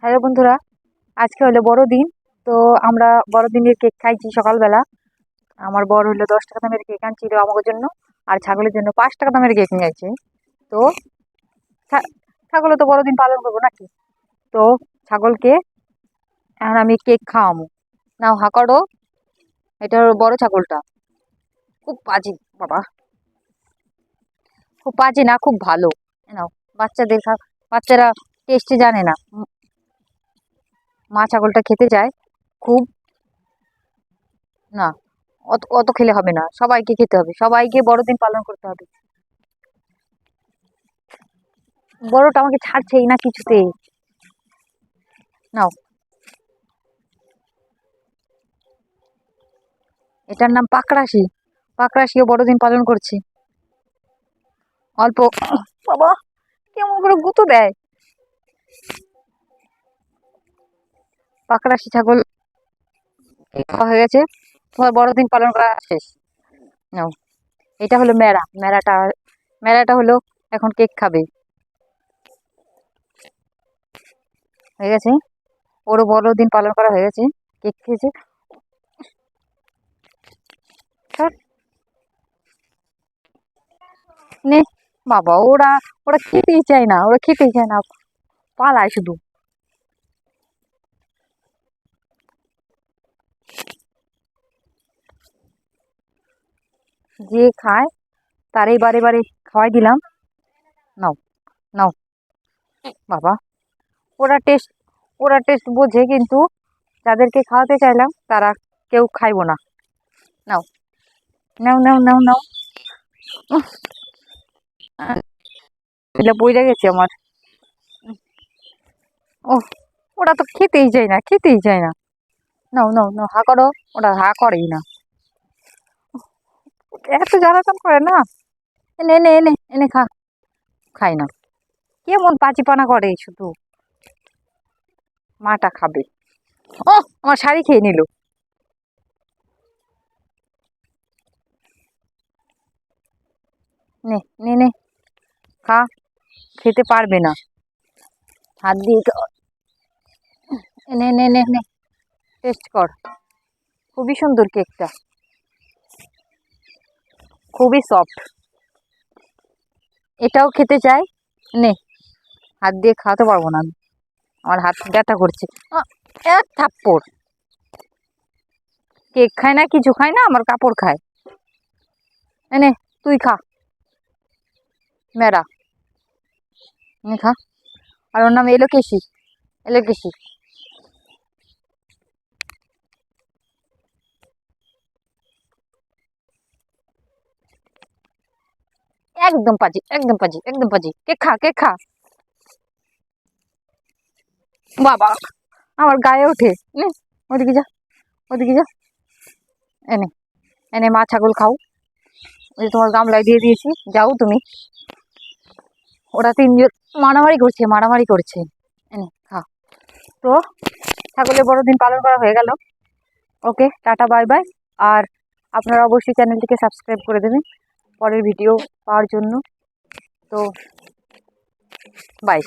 Hello বন্ধুরা, আজকে হলো বড়দিন তো আমরা বড়দিনের কেক খাইছি সকালবেলা। আমার বড় হলো দশ টাকা দামের কেক আনছিল আমাদের জন্য, আর ছাগলের জন্য পাঁচ টাকা দামের কেক নিয়ে আসছে। তো ছা- ছাগলও তো বড়দিন পালন করব নাকি? তো ছাগলকে এখন আমি কেক খাওয়াবো। নাও, হা, করো। এটা বড় ছাগলটা। খুব বাজে বাবা। খুব বাজে না, খুব ভালো। নাও, বাচ্চাদের বাচ্চারা টেস্টে জানে না। মা ছাগলটা খেতে চায় খুব না, অত অত খেলে হবে না, সবাইকে খেতে হবে, সবাইকে বড়দিন পালন করতে হবে। বড়টা আমাকে ছাড়ছেই না কিছুতে। নাও। এটার নাম পাকড়াশি পাকড়াশিও বড়দিন পালন করছে। অল্প, বাবা, কেমন করে গুঁতো দেয়। পাকড়াশি ছাগল হয়ে গেছে। তোমার বড়দিন পালন করা শেষ। নাও, এটা হলো মেরা মেরাটা মেরাটা হলো এখন কেক খাবে। হয়ে গেছে। ওরও বড়দিন পালন করা হয়ে গেছে। কেক খেয়েছে। নে, বাবা, ওরা ওরা খেতেই চায় না, ওরা খেতেই চায় না। পালায় শুধু। যে খায়, তারই বারে বারে খাওয়াই দিলাম। নাও নাও। বাবা, ওরা টেস্ট ওরা টেস্ট বোঝে কিন্তু যাদেরকে খাওয়াতে চাইলাম, তারা কেউ খাইবো না। নাও নাও নাও নাও নাও। এটা বইরা গেছে আমার। ও ওরা তো খেতেই চায় না, খেতেই চায় না। নাও নাও নাও, হা করো, ওরা হা করেই না। এত জ্বালাতন করে না। এনে এনে এনে এনে খা। খাই না। কেমন পাচিপানা করে শুধু। মাটা খাবে। ও, আমার শাড়ি খেয়ে নিল। নে নে খা। খেতে পারবে না। হাত দিয়ে খা- নে নে নে নে টেস্ট কর। খুবই সুন্দর কেকটা। খুবই সফট এটাও খেতে চাই? নে, হাত দিয়ে খাওয়াতে পারব না আমি। আমার হাত ব্যথা করছে। থাপ্পড়। কেক খায় না, কিছু খায় না, আমার কাপড় খায়। এনে তুই খা। মেরা খা। আর ওর নাম এলোকেশি। এলোকেশি। একদম পাজি একদম পাজি একদম পাজি। কে খা কে খা? বাবা, আমার গায়ে ওঠে। ওদিকে যা ওদিকে যা। এনে এনে মা ছাগল খাও। ওই তোমার গামলায় দিয়ে দিয়েছি, যাও তুমি। ওরা তিনজন মারামারি করছে মারামারি করছে। এনে খা। তো, ছাগলের বড়দিন পালন করা হয়ে গেল। Okay, tata, bye bye. আর আপনারা অবশ্যই চ্যানেলটিকে সাবস্ক্রাইব করে দেবেন। পরের ভিডিও পাওয়ার জন্য। তো বাই